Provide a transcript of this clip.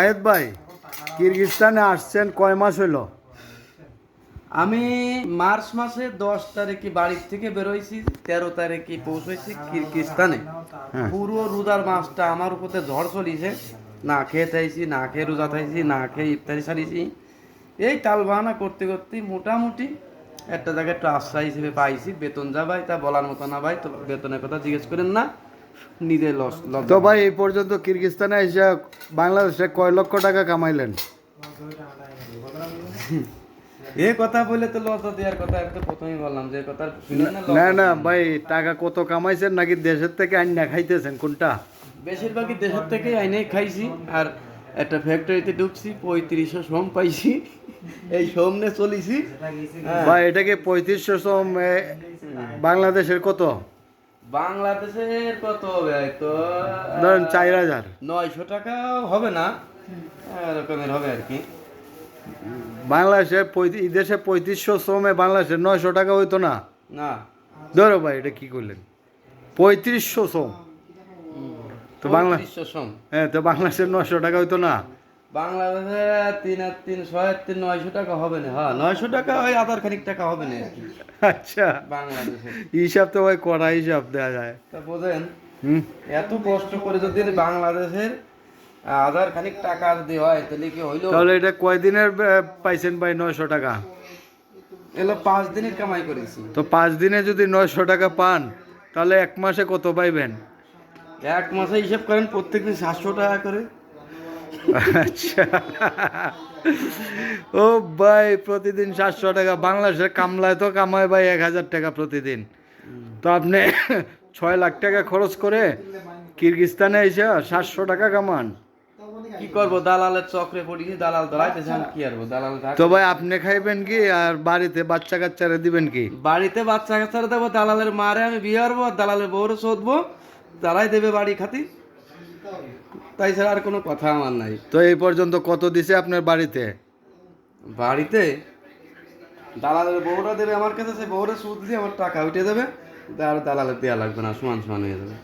শাহেদ ভাই কিরগিস্তানে আসছেন কয় মাস হইল? আমি মার্চ মাসে দশ তারিখে বাড়ির থেকে বেরোইছি তেরো তারিখে পৌঁছেছি কিরগিস্তানে। হ্যাঁ। পুরো রোজার মাসটা আমার উপরে ঝড় চলিছে। না খেয়ে থাইছি না খেয়ে রোজা থাইছি না খেয়ে ইফতারি সারিছি। এই টাল বাহানা করতে করতে মোটামুটি একটা জায়গায় একটু আশ্রয় হিসেবে পাইছি। বেতন যা ভাই তা বলার মতো না ভাই তো বেতনের কথা জিজ্ঞেস করেন না। নিজে লস তো ভাই এই পর্যন্ত কিরগিস্তানে এসে বাংলাদেশে কয় লক্ষ টাকা কামাইলেন? এ কথা বলে তো লস দেওয়ার কথা আমি তো প্রথমেই বললাম যে কথা না না না ভাই টাকা কত কামাইছেন নাকি দেশের থেকে আইনা খাইতেছেন কোনটা? বেশিরভাগই দেশের থেকে আইনে খাইছি আর একটা ফ্যাক্টরিতে ঢুকছি পঁয়ত্রিশশো শ্রম পাইছি এই সোমনে চলিছি। হ্যাঁ। ভাই এটাকে পঁয়ত্রিশশো সম এ, বাংলাদেশের কত? বাংলাদেশের কত হবে তো ধরেন চার হাজার। নয়শো টাকা হবে না? এরকমের হবে আর কি। বাংলাদেশে পঁয়ত্রিশ দেশে পঁয়ত্রিশশো শ্রমে বাংলাদেশে নয়শো টাকা হইতো না? না। ধরো ভাই এটা কি করলেন? পঁয়ত্রিশশো শ্রম। তো বাংলা হ্যাঁ তো বাংলাদেশের নয়শো টাকা হইতো না? বাংলাদেশে তিন আর তিন ছয় তিন নয়শো টাকা হবে না। হ্যাঁ নয়শো টাকা ওই আধার খানিক টাকা হবে না। আচ্ছা। বাংলাদেশে হিসাব তো ভাই কড়া হিসাব দেওয়া যায়। তা বোঝেন এত কষ্ট করে যদি বাংলাদেশের আধার খানিক টাকা যদি হয় তাহলে কি হইল? তাহলে এটা কয়দিনের পাইছেন ভাই নয়শো টাকা? এলো পাঁচ দিনের কামাই করেছি। তো পাঁচ দিনে যদি নয়শো টাকা পান তাহলে এক মাসে কত পাইবেন? এক মাসে হিসাব করেন প্রত্যেকদিন সাতশো টাকা করে। আচ্ছা। ও ভাই প্রতিদিন সাতশো টাকা। বাংলাদেশের কামলায় তো কামায় ভাই এক হাজার টাকা প্রতিদিন। তো আপনি ছয় লাখ টাকা খরচ করে কিরগিস্তানে এসে সাতশো টাকা কামান। কি করব? দালালের চক্রে পড়িয়েছি দালাল ধরাইতেছে কি আরবো দালাল তো ভাই আপনি খাইবেন কি আর বাড়িতে বাচ্চা কাচ্চারা দিবেন কি? বাড়িতে বাচ্চা কাচ্চারা দেবো দালালের মারে আমি বিয়ে করব আর দালালের বউরে শোধবো তারাই দেবে বাড়ি খাতি। তাই ছাড়া আর কোনো কথা আমার নাই। তো এই পর্যন্ত কত দিছে আপনার বাড়িতে? বাড়িতে? দালাল বউরা দেবে আমার কাছে সে বউরা সুদ দিয়ে আমার টাকা উঠে দেবে। আর দালালের দেওয়া লাগবে না সমান সমান হয়ে যাবে।